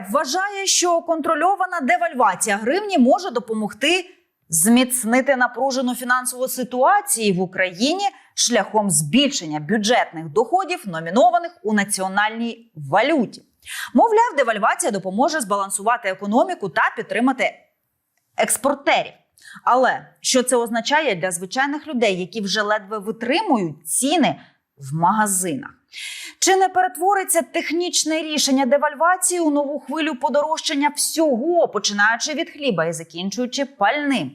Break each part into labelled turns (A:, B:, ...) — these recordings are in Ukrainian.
A: МВФ вважає, що контрольована девальвація гривні може допомогти зміцнити напружену фінансову ситуацію в Україні шляхом збільшення бюджетних доходів, номінованих у національній валюті. Мовляв, девальвація допоможе збалансувати економіку та підтримати експортерів. Але що це означає для звичайних людей, які вже ледве витримують ціни в магазинах? Чи не перетвориться технічне рішення девальвації у нову хвилю подорожчання всього, починаючи від хліба і закінчуючи пальним?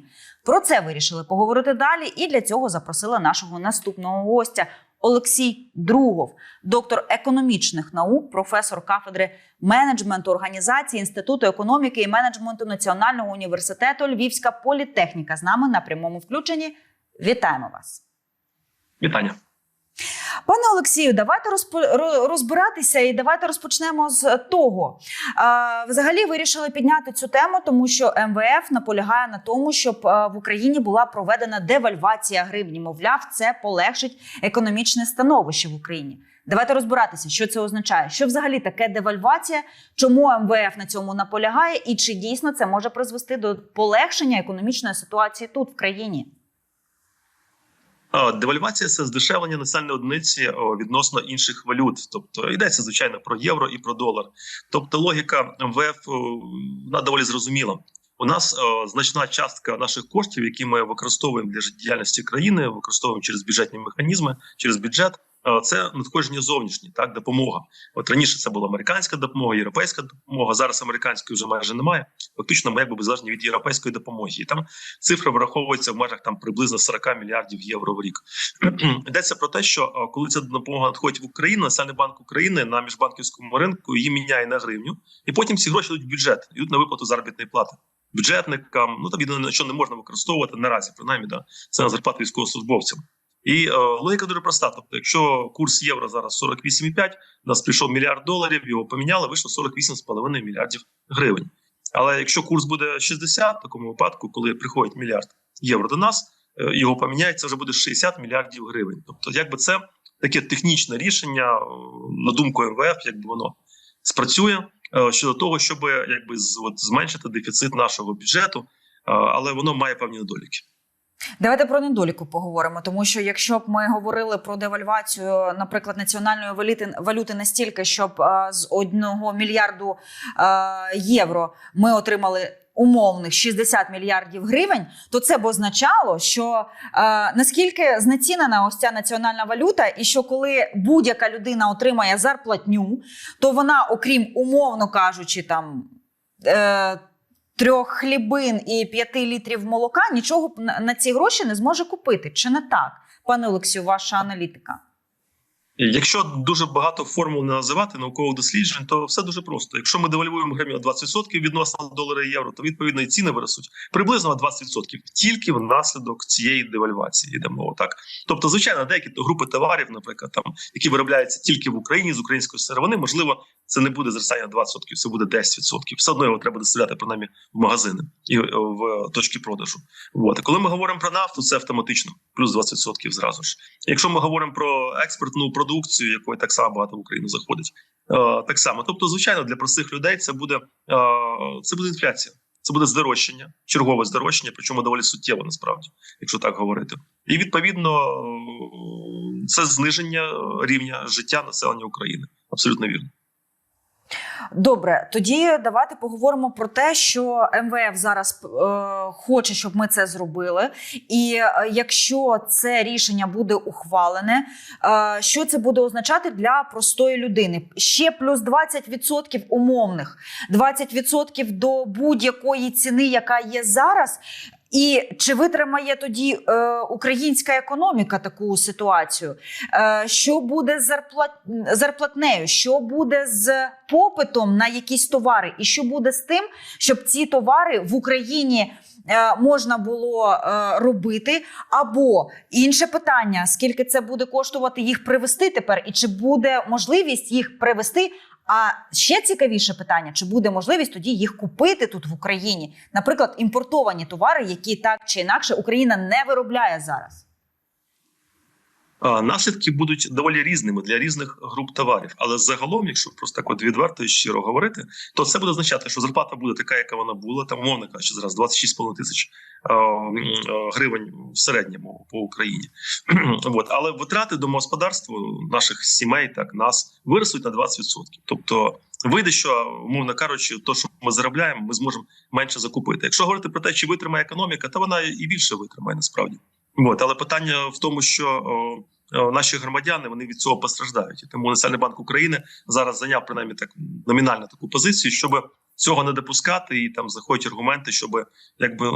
A: Про це вирішили поговорити далі, і для цього запросили нашого наступного гостя Олексій Другов, доктор економічних наук, професор кафедри менеджменту організації Інституту економіки і менеджменту Національного університету Львівська політехніка. З нами на прямому включенні. Вітаємо вас.
B: Вітання.
A: Пане Олексію, давайте розбиратися і давайте розпочнемо з того. Взагалі вирішили підняти цю тему, тому що МВФ наполягає на тому, щоб в Україні була проведена девальвація гривні. Мовляв, це полегшить економічне становище в Україні. Давайте розбиратися, що це означає. Що взагалі таке девальвація, чому МВФ на цьому наполягає, і чи дійсно це може призвести до полегшення економічної ситуації тут в країні?
B: А, Девальвація це здешевлення національної одиниці відносно інших валют. Тобто йдеться звичайно про євро і про долар. Тобто логіка МВФ о, вона доволі зрозуміла. У нас о, значна частка наших коштів, які ми використовуємо для життєдіяльності країни, використовуємо через бюджетні механізми, через бюджет. О, Це надходження зовнішні, так допомога. От раніше це була американська допомога, європейська допомога. Зараз американської вже майже немає. Фактично, ми якби залежні від європейської допомоги. І там цифра враховується в межах там приблизно 40 мільярдів євро в рік. Йдеться про те, що коли ця допомога надходить в Україну, Національний банк України на міжбанківському ринку її міняє на гривню, і потім ці гроші йдуть в бюджет, йдуть на виплату заробітної плати. Бюджетникам, ну там єдине, що не можна використовувати наразі, принаймні, да, це на зарплату військовослужбовцям. І е, логіка дуже проста. Тобто, якщо курс євро зараз 48,5, у нас прийшов мільярд доларів, його поміняли, вийшло 48,5 мільярдів гривень. Але якщо курс буде 60, в такому випадку, коли приходить мільярд євро до нас, е, його поміняють, це вже буде 60 мільярдів гривень. Тобто, якби це таке технічне рішення, е, на думку МВФ, якби воно спрацює щодо того, щоб якби з- от, зменшити дефіцит нашого бюджету, але воно має певні недоліки.
A: Давайте про недоліку поговоримо, тому що якщо б ми говорили про девальвацію, наприклад, національної валюти, валюти настільки, щоб а, з одного мільярду а, євро ми отримали. Умовних 60 мільярдів гривень, то це б означало, що е, наскільки знецінена ось ця національна валюта, і що коли будь-яка людина отримає зарплатню, то вона, окрім умовно кажучи, там е, трьох хлібин і п'яти літрів молока, нічого на ці гроші не зможе купити. Чи не так, пане Олексію, ваша аналітика?
B: Якщо дуже багато формул не називати наукових досліджень, то все дуже просто. Якщо ми девальвуємо гривню на 20% відносно долара і євро, то відповідно і ціни виростуть приблизно на 20% тільки внаслідок цієї девальвації. Йде мова так. Тобто, звичайно, деякі групи товарів, наприклад, там які виробляються тільки в Україні з української сировини, можливо, це не буде зростання на 20%, це буде 10%. Все одно його треба доставляти принаймні в магазини і е, в точки продажу. От. Коли ми говоримо про нафту, це автоматично плюс 20% зразу ж. Якщо ми говоримо про експортну продукцію, якої так само багато в Україну заходить, е, так само. Тобто, звичайно, для простих людей це буде е, це буде інфляція, це буде здорожчання, чергове здорожчання, причому доволі суттєво насправді, якщо так говорити. І відповідно е, це зниження рівня життя населення України. Абсолютно вірно.
A: Добре, тоді давайте поговоримо про те, що МВФ зараз е, хоче, щоб ми це зробили. І е, якщо це рішення буде ухвалене, е, що це буде означати для простої людини? Ще плюс 20% умовних, 20% до будь-якої ціни, яка є зараз. І чи витримає тоді е, українська економіка таку ситуацію? Е, що буде з зарплат... зарплатнею? Що буде з попитом на якісь товари? І що буде з тим, щоб ці товари в Україні е, можна було е, робити? Або інше питання: скільки це буде коштувати їх привезти тепер, і чи буде можливість їх привезти? А ще цікавіше питання: чи буде можливість тоді їх купити тут в Україні? Наприклад, імпортовані товари, які так чи інакше Україна не виробляє зараз.
B: Наслідки будуть доволі різними для різних груп товарів. Але загалом, якщо просто так от відверто і щиро говорити, то це буде означати, що зарплата буде така, яка вона була, там умовно кажучи, зараз 26,5 тисяч гривень в середньому по Україні. От. Але витрати домогосподарства наших сімей, так нас виростуть на 20%. Тобто вийде, що умовно кажучи, то, що ми заробляємо, ми зможемо менше закупити. Якщо говорити про те, чи витримає економіка, то вона і більше витримає насправді. От. Але питання в тому, що о, о, наші громадяни вони від цього постраждають. І тому Національний банк України зараз зайняв принаймні так номінально таку позицію, щоб цього не допускати, і там заходять аргументи, щоб якби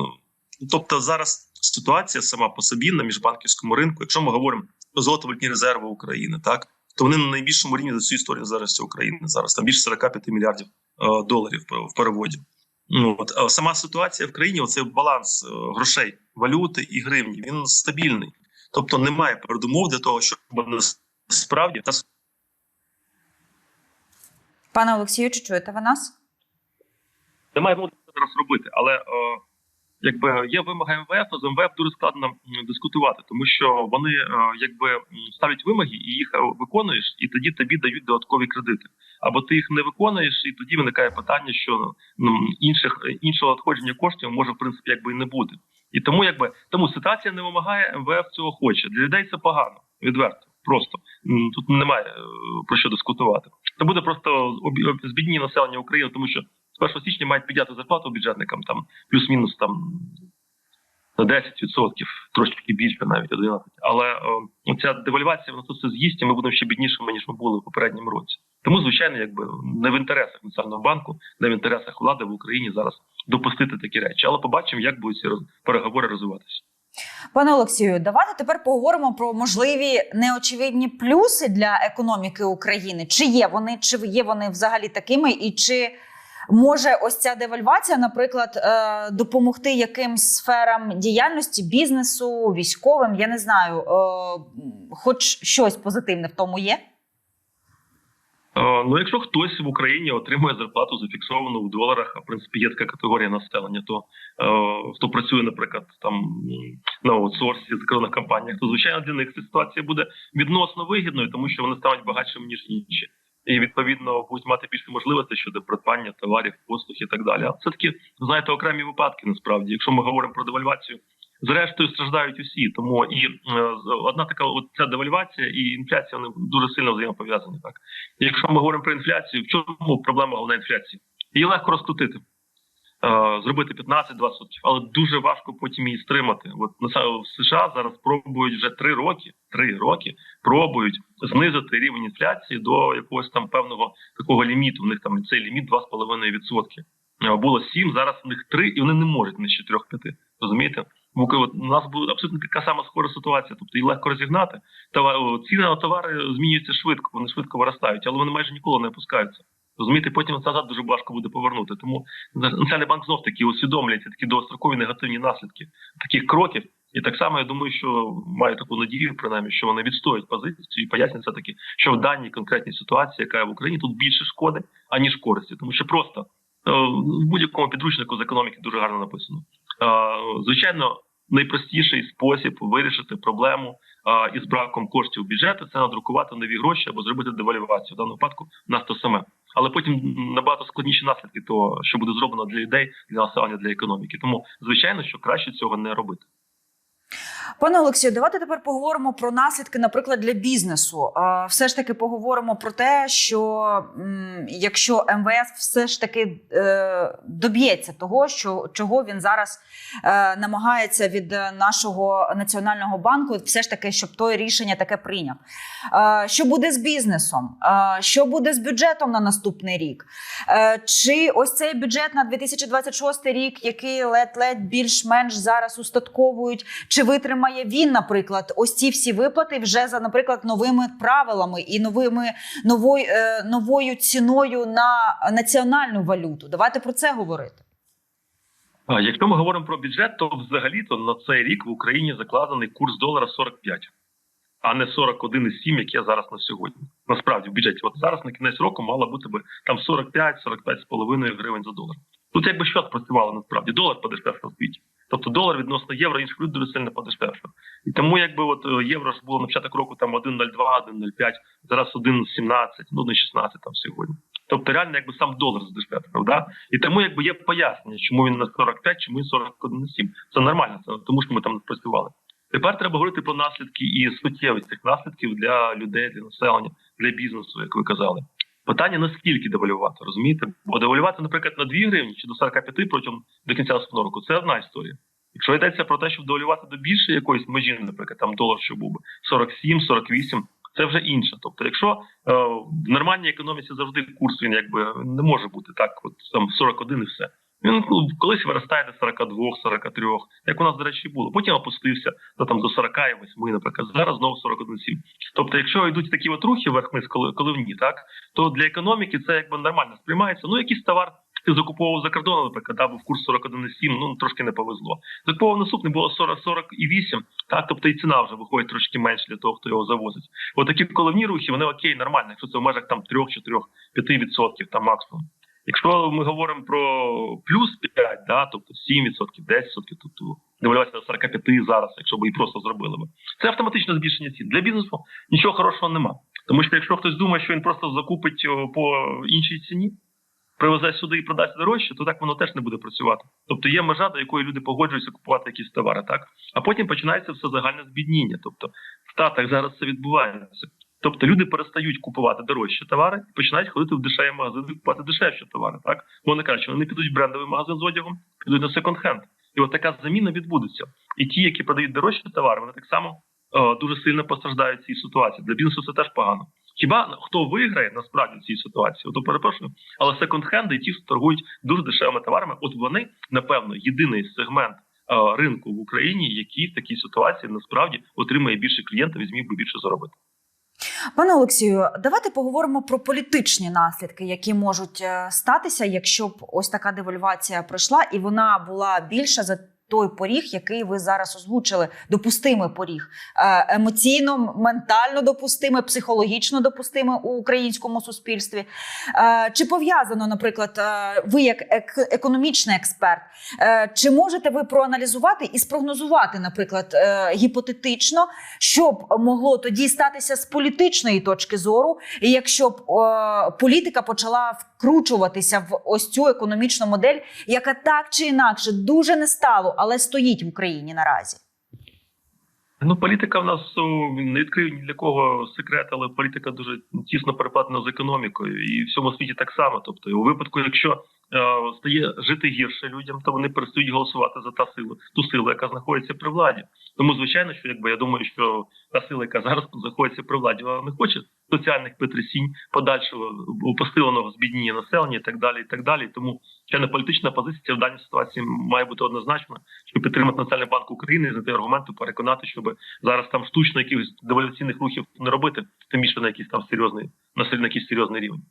B: тобто зараз ситуація сама по собі на міжбанківському ринку, якщо ми говоримо про золотовалютні резерви України, так то вони на найбільшому рівні за всю історію зараз України. Зараз там більше 45 мільярдів доларів в переводі. Ну от сама ситуація в країні, оцей баланс е, грошей, валюти і гривні, він стабільний. Тобто немає передумов для того, щоб насправді та
A: Пане Олексію, чи чуєте ви нас?
B: немає зараз робити. Але е, якби є вимоги МВФ, а з МВФ дуже складно дискутувати, тому що вони е, якби ставлять вимоги і їх е, виконуєш, і тоді тобі дають додаткові кредити. Або ти їх не виконуєш, і тоді виникає питання, що ну, інших іншого надходження коштів може в принципі якби і не бути. І тому якби тому ситуація не вимагає, МВФ цього хоче. Для людей це погано, відверто. Просто тут немає е, про що дискутувати. Це буде просто збідніння населення України, тому що 1 січня мають підняти зарплату бюджетникам там плюс-мінус там на 10%, трошки більше навіть 11%. Але е, ця девальвація вона тут все з'їсть, і ми будемо ще біднішими ніж ми були в попередньому році. Тому, звичайно, якби не в інтересах національного банку, не в інтересах влади в Україні зараз допустити такі речі. Але побачимо, як будуть ці переговори розвиватися.
A: Пане Олексію, давайте тепер поговоримо про можливі неочевидні плюси для економіки України. Чи є вони, чи є вони взагалі такими, і чи може ось ця девальвація, наприклад, е, допомогти якимсь сферам діяльності, бізнесу, військовим? Я не знаю, е, хоч щось позитивне в тому є.
B: Е, Ну, якщо хтось в Україні отримує зарплату зафіксовану в доларах, а в принципі є така категорія населення, то хто працює, наприклад, там на аутсорсі закордонних компаніях, то звичайно для них ця ситуація буде відносно вигідною, тому що вони стануть багатшими ніж інші. І відповідно будуть мати більше можливостей щодо придбання товарів, послуг і так далі. А це такі, знаєте, окремі випадки насправді. Якщо ми говоримо про девальвацію, зрештою страждають усі. Тому і е, одна така от ця девальвація і інфляція вони дуже сильно взаємопов'язані. Так якщо ми говоримо про інфляцію, в чому проблема головна інфляції? Її легко розкрутити. Е, Зробити 15-20%, але дуже важко потім її стримати. От на в США зараз пробують вже три роки, три роки пробують знизити рівень інфляції до якогось там певного такого ліміту. У них там цей ліміт 2,5%. Е, Було 7, зараз у них 3, і вони не можуть нижче 3-5. Розумієте? От у нас буде абсолютно така сама схожа ситуація, тобто її легко розігнати. Товар, ціни на товари змінюються швидко, вони швидко виростають, але вони майже ніколи не опускаються. Розумієте, потім назад дуже важко буде повернути. Тому Національний банк знов таки усвідомлює ці такі довгострокові негативні наслідки таких кроків. І так само я думаю, що маю таку надію, принаймні, що вони відстоять позицію і пояснять все таки, що в даній конкретній ситуації, яка є в Україні, тут більше шкоди аніж користі, тому що просто е, в будь-якому підручнику з економіки дуже гарно написано. Е, Звичайно, найпростіший спосіб вирішити проблему а, із браком коштів бюджету це надрукувати нові гроші або зробити девальвацію. В даному випадку в нас то саме. Але потім набагато складніші наслідки того, що буде зроблено для людей, для населення, для економіки. Тому звичайно, що краще цього не робити.
A: Пане Олексію, давайте тепер поговоримо про наслідки, наприклад, для бізнесу. Все ж таки поговоримо про те, що якщо МВФ все ж таки е, доб'ється того, що чого він зараз е, намагається від нашого національного банку, все ж таки, щоб той рішення таке прийняв. Що буде з бізнесом? Що буде з бюджетом на наступний рік? Е, Чи ось цей бюджет на 2026 рік, який ледь-ледь більш-менш зараз устатковують, чи витримає він, наприклад, ось ці всі виплати вже за, наприклад, новими правилами і новими новою, е, новою ціною на національну валюту? Давайте про це говорити.
B: Якщо ми говоримо про бюджет, то взагалі-то на цей рік в Україні закладений курс долара 45, а не 41,7, як є зараз на сьогодні. Насправді в бюджеті, от зараз на кінець року мало бути би там 45-45,5 гривень за долар. Тут якби що спрацювало насправді долар подешевшав в світі. Тобто долар відносно євро інших валют дуже сильно подешевшав. І тому, якби от е, євро ж було на початок року там 1,02, 1,05, зараз 1,17, ну 1,16 там сьогодні. Тобто реально якби сам долар здешевшав, да? І тому якби є пояснення, чому він на 45, чому він 41,7. Це нормально, це тому що ми там працювали. Тепер треба говорити про наслідки і суттєвість цих наслідків для людей, для населення, для бізнесу, як ви казали. Питання наскільки девалювати, розумієте? Бо девалювати, наприклад, на 2 гривні чи до 45 протягом до кінця наступного року це одна історія. Якщо йдеться про те, щоб девалювати до більшої якоїсь межі, наприклад, там долар, що був би 47, 48, це вже інше. Тобто, якщо е, в нормальній економіці завжди курс він якби не може бути так, от там 41 і все. Він ну, колись виростає до 42, 43, як у нас, до речі, було. Потім опустився до там до 48, наприклад. Зараз знову 41,7. Тобто, якщо йдуть такі от рухи вверх вниз коли коливні, так то для економіки це якби нормально сприймається. Ну, якийсь товар ти закуповував за кордоном, наприклад, да, був курс 41,7, ну трошки не повезло. Закуповував наступний було 40 48, так, тобто і ціна вже виходить трошки менше для того, хто його завозить. От коливні рухи, вони окей, нормально, якщо це в межах там 3, 4, 5 відсотків там максимум. Якщо ми говоримо про плюс 5, да, тобто 7 відсотків, 10 відсотків, тобто девалювація до 45 зараз, якщо б і просто зробили би. Це автоматичне збільшення цін. Для бізнесу нічого хорошого нема. Тому що якщо хтось думає, що він просто закупить по іншій ціні, привезе сюди і продасть дорожче, то так воно теж не буде працювати. Тобто є межа, до якої люди погоджуються купувати якісь товари, так а потім починається все загальне збідніння. Тобто в Штатах зараз це відбувається. Тобто люди перестають купувати дорожчі товари починають ходити в дешеві магазини купувати дешевші товари. Так вони кажуть, що вони підуть в брендовий магазин з одягом, підуть на секонд-хенд. І от така заміна відбудеться. І ті, які продають дорожчі товари, вони так само е, дуже сильно постраждають цій ситуації. Для бізнесу це теж погано. Хіба хто виграє насправді в цій ситуації? Ото перепрошую, але секонд-хенди ті, хто торгують дуже дешевими товарами, от вони напевно єдиний сегмент е, ринку в Україні, який в такій ситуації насправді отримає більше клієнтів і зміг би більше заробити.
A: Пане Олексію, давайте поговоримо про політичні наслідки, які можуть е, статися, якщо б ось така девальвація пройшла, і вона була більша за той поріг, який ви зараз озвучили, допустимий поріг, Е, емоційно, ментально допустимий, психологічно допустимий у українському суспільстві. Е, Чи пов'язано, наприклад, е, ви як економічний експерт, чи можете ви проаналізувати і спрогнозувати, наприклад, гіпотетично, що б могло тоді статися з політичної точки зору, якщо б політика почала вкручуватися в ось цю економічну модель, яка так чи інакше дуже не стало, але стоїть в Україні наразі.
B: Ну, політика в нас не відкрив ні для кого секрет, але політика дуже тісно переплатена з економікою, і в всьому світі так само. Тобто, у випадку, якщо стає жити гірше людям, то вони перестають голосувати за та силу, ту силу, яка знаходиться при владі. Тому, звичайно, що якби я думаю, що та сила, яка зараз знаходиться при владі, вона не хоче соціальних потрясінь, подальшого посиленого збідніння населення і так далі. І так далі. Тому ще не політична позиція в даній ситуації має бути однозначна, щоб підтримати Національний банк України і знайти аргументи, переконати, щоб зараз там штучно якихось девальваційних рухів не робити, тим більше на якийсь там серйозний на якийсь серйозний рівень.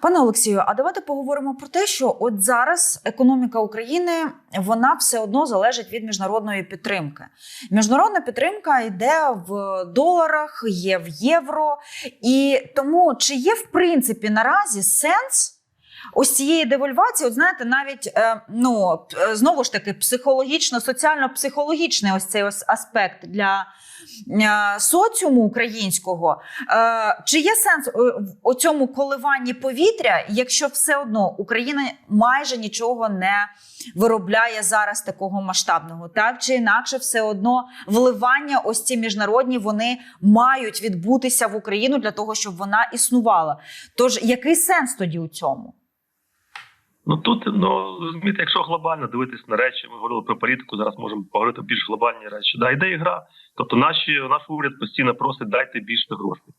A: Пане Олексію, а давайте поговоримо про те, що от зараз економіка України вона все одно залежить від міжнародної підтримки. Міжнародна підтримка йде в доларах, є в євро, і тому чи є в принципі наразі сенс? Ось цієї девальвації, от знаєте, навіть е, ну е, знову ж таки психологічно, соціально-психологічний ось цей ось аспект для е, соціуму українського. Е, чи є сенс е, в оцьому коливанні повітря, якщо все одно Україна майже нічого не виробляє зараз такого масштабного? Так чи інакше, все одно вливання, ось ці міжнародні, вони мають відбутися в Україну для того, щоб вона існувала. Тож який сенс тоді у цьому?
B: Ну тут ну розумієте, якщо глобально дивитись на речі, ми говорили про політику. Зараз можемо поговорити більш глобальні речі. Да, йде ігра. Тобто, наші наш уряд постійно просить дайте більше грошей,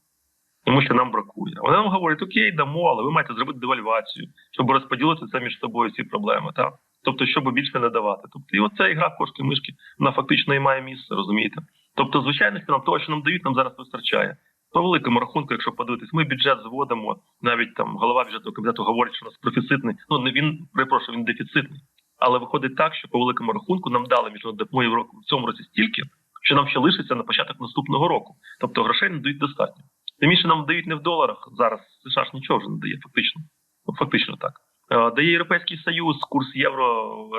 B: тому що нам бракує. Вони нам говорять, окей, дамо, але ви маєте зробити девальвацію, щоб розподілити це між собою ці проблеми. Так? Тобто, щоб більше не давати. Тобто, і оця ігра кошки мишки, вона фактично і має місце, розумієте? Тобто, звичайно, що нам того, що нам дають, нам зараз вистачає. По великому рахунку, якщо подивитись, ми бюджет зводимо. Навіть там голова бюджетного комітету говорить, що у нас профіцитний. Ну не він перепрошую, він дефіцитний. Але виходить так, що по великому рахунку нам дали міжнародну року в цьому році стільки, що нам ще лишиться на початок наступного року. Тобто грошей не дають достатньо. Тим більше нам дають не в доларах зараз. США ж нічого вже не дає, фактично. Ну, фактично так. Е, Де Європейський Союз, курс євро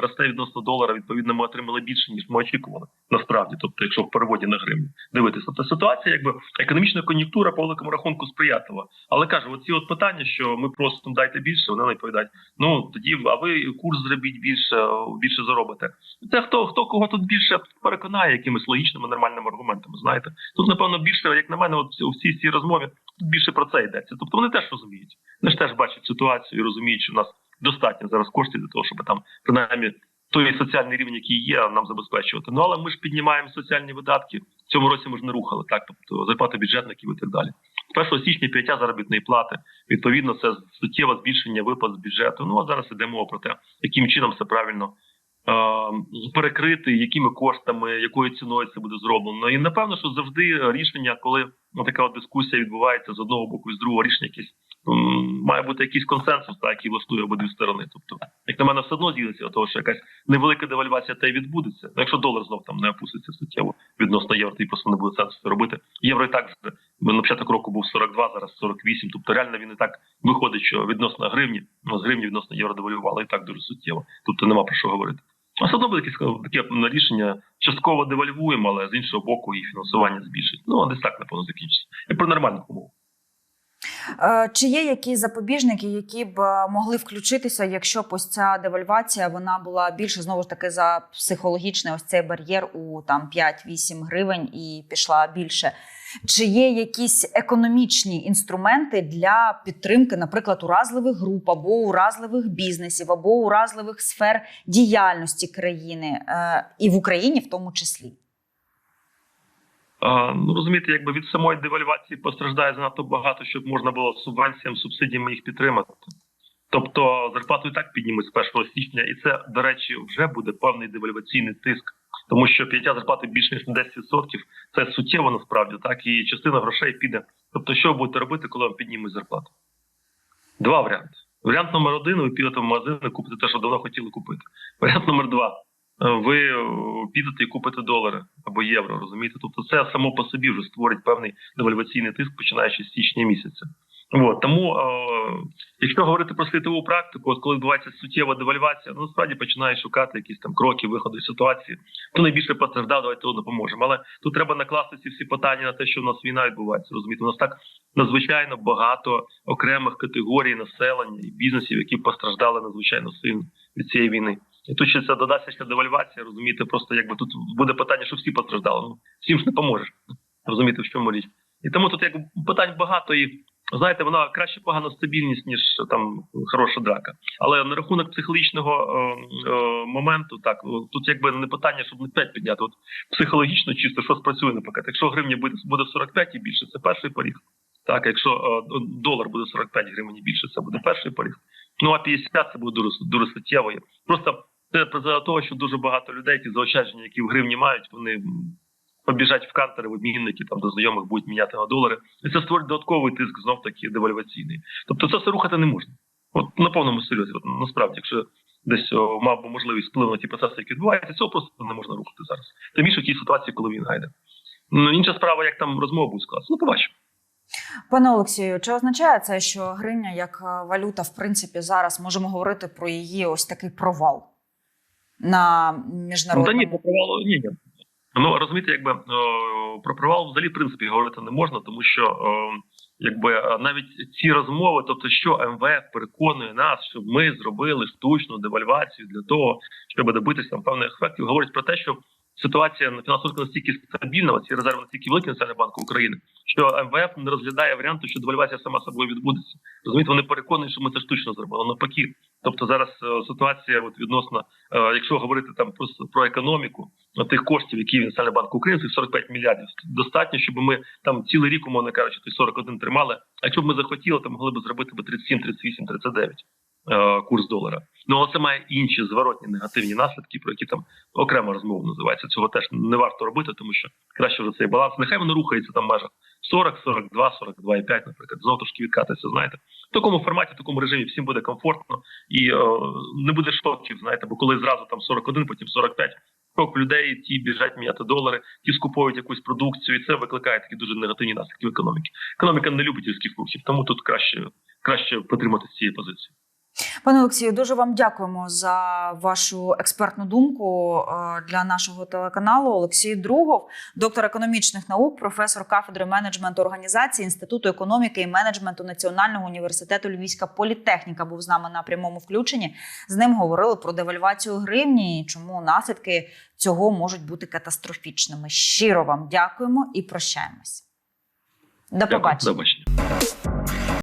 B: росте відносно долара. Відповідно, ми отримали більше ніж ми очікували. Насправді, тобто, якщо в переводі на гривню дивитися, тобто ситуація, якби економічна кон'юнктура по великому рахунку сприятлива. Але кажу, оці от питання, що ми просто дайте більше, вони не відповідають. Ну тоді а ви курс зробіть більше, більше заробите. Це хто хто кого тут більше переконає якимись логічними нормальними аргументами. Знаєте, тут напевно більше, як на мене, от у всій цій розмові більше про це йдеться. Тобто вони теж розуміють. Вони ж теж бачать ситуацію і розуміють, що в нас достатньо зараз коштів для того, щоб там принаймні той соціальний рівень, який є, нам забезпечувати. Ну але ми ж піднімаємо соціальні видатки. В цьому році ми ж не рухали так, тобто зарплати бюджетників і так далі. З 1 січня п'яття заробітної плати. Відповідно, це суттєве збільшення виплат з бюджету. Ну а зараз йде мова про те, яким чином це правильно е- перекрити, якими коштами, якою ціною це буде зроблено. І напевно, що завжди рішення, коли така от дискусія відбувається з одного боку і з другого рішення, якесь м, має бути якийсь консенсус, так, який влаштує обидві сторони. Тобто, як на мене, все одно ділиться до того, що якась невелика девальвація та й відбудеться. Ну, Якщо долар знов там не опуститься суттєво відносно євро, тоді просто не буде сенсу це робити. Євро і так вже на початок року був 42, зараз 48. Тобто реально він і так виходить, що відносно гривні, ну, з гривні відносно євро девалювали і так дуже суттєво. Тобто нема про що говорити. А все одно буде якесь таке рішення частково девальвуємо, але з іншого боку і фінансування збільшить. Ну а десь так напевно закінчиться. І про нормальних умов.
A: Е, Чи є якісь запобіжники, які б е, могли включитися, якщо б ось ця девальвація вона була більше знову ж таки за психологічний ось цей бар'єр у там 5-8 гривень і пішла більше? Чи є якісь економічні інструменти для підтримки, наприклад, уразливих груп або уразливих бізнесів, або уразливих сфер діяльності країни е, і в Україні в тому числі?
B: Ну розумієте, якби від самої девальвації постраждає занадто багато, щоб можна було субвенціям, субсидіями їх підтримати. Тобто зарплату і так піднімуть з 1 січня, і це, до речі, вже буде певний девальваційний тиск, тому що п'яття зарплати більше ніж на 10% – це суттєво насправді, так і частина грошей піде. Тобто, що ви будете робити, коли вам піднімуть зарплату? Два варіанти. Варіант номер один: ви підете в магазин і купите те, що давно хотіли купити. Варіант номер два. Ви е, підете і купите долари або євро, розумієте? Тобто, це само по собі вже створить певний девальваційний тиск, починаючи з січня місяця. От тому, е, якщо говорити про світову практику, от коли відбувається суттєва девальвація, ну насправді починає шукати якісь там кроки виходу з ситуації. Хто найбільше постраждав, давайте того допоможемо. Але тут треба накласти ці всі питання на те, що в нас війна відбувається. Розумієте, у нас так надзвичайно багато окремих категорій населення і бізнесів, які постраждали надзвичайно сильно від цієї війни. І тут ще це додасться ще девальвація, розумієте, просто якби тут буде питання, що всі постраждали. Ну всім ж не поможеш. Розумієте, в чому річ. І тому тут якби питань багато і знаєте, вона краще погана стабільність, ніж там хороша драка. Але на рахунок психологічного е, е, моменту, так тут якби не питання, щоб не 5 підняти. От психологічно чисто що спрацює наприклад. Якщо гривня буде буде 45 і більше, це перший поріг. Так, якщо е, долар буде 45 гривень і більше, це буде перший поріг. Ну а 50 це буде дуже дуже суттєво. Просто це призвело до того, що дуже багато людей, ті заощадження, які в гривні мають, вони побіжать в кантери, в обмінники там до знайомих будуть міняти на долари. І це створить додатковий тиск знов таки девальваційний. Тобто це все рухати не можна. От на повному серйозі. От, насправді, якщо десь о, мав би можливість впливу на ті процеси, які відбуваються, цього просто не можна рухати зараз. Тим більше в тій ситуації, коли він гайде. Ну, інша справа, як там розмова буде скласти. Ну, побачимо.
A: Пане Олексію, чи означає це, що гривня як е, валюта, в принципі, зараз можемо говорити про її ось такий провал на міжнародному?
B: Ну, та ні, провалу ні, ні. Ну розумієте, якби про провал взагалі в принципі говорити не можна, тому що якби навіть ці розмови, тобто, що МВФ переконує нас, щоб ми зробили штучну девальвацію для того, щоб добитися там певних ефектів, говорить про те, що ситуація на фінансовому настільки стабільна, ці резерви настільки великі Національного банку України, що МВФ не розглядає варіанту, що девальвація сама собою відбудеться. Розумієте, вони переконують, що ми це штучно зробили. Навпаки, тобто зараз е, ситуація, от відносно, е, якщо говорити там просто про економіку тих коштів, які Національний банк України, цих 45 мільярдів, достатньо, щоб ми там цілий рік, умовно кажучи, той 41 тримали. А якщо б ми захотіли, то могли б зробити би 37, 38, 39 курс долара. Ну але це має інші зворотні негативні наслідки, про які там окрема розмова називається. Цього теж не варто робити, тому що краще вже цей баланс. Нехай воно рухається там межах 40, 42, 42,5, наприклад, знову трошки відкатиться. Знаєте, в такому форматі, в такому режимі всім буде комфортно і о, не буде шоків. Знаєте, бо коли зразу там 41, потім 45, Шок людей, ті біжать міняти долари, ті скуповують якусь продукцію, і це викликає такі дуже негативні наслідки в економіки. Економіка не любить різких рухів, тому тут краще краще потримати цієї позиції.
A: Пане Олексію, дуже вам дякуємо за вашу експертну думку е, для нашого телеканалу. Олексій Другов, доктор економічних наук, професор кафедри менеджменту організації Інституту економіки і менеджменту Національного університету Львівська політехніка, був з нами на прямому включенні. З ним говорили про девальвацію гривні, і чому наслідки цього можуть бути катастрофічними. Щиро вам дякуємо і прощаємось.
B: До побачення.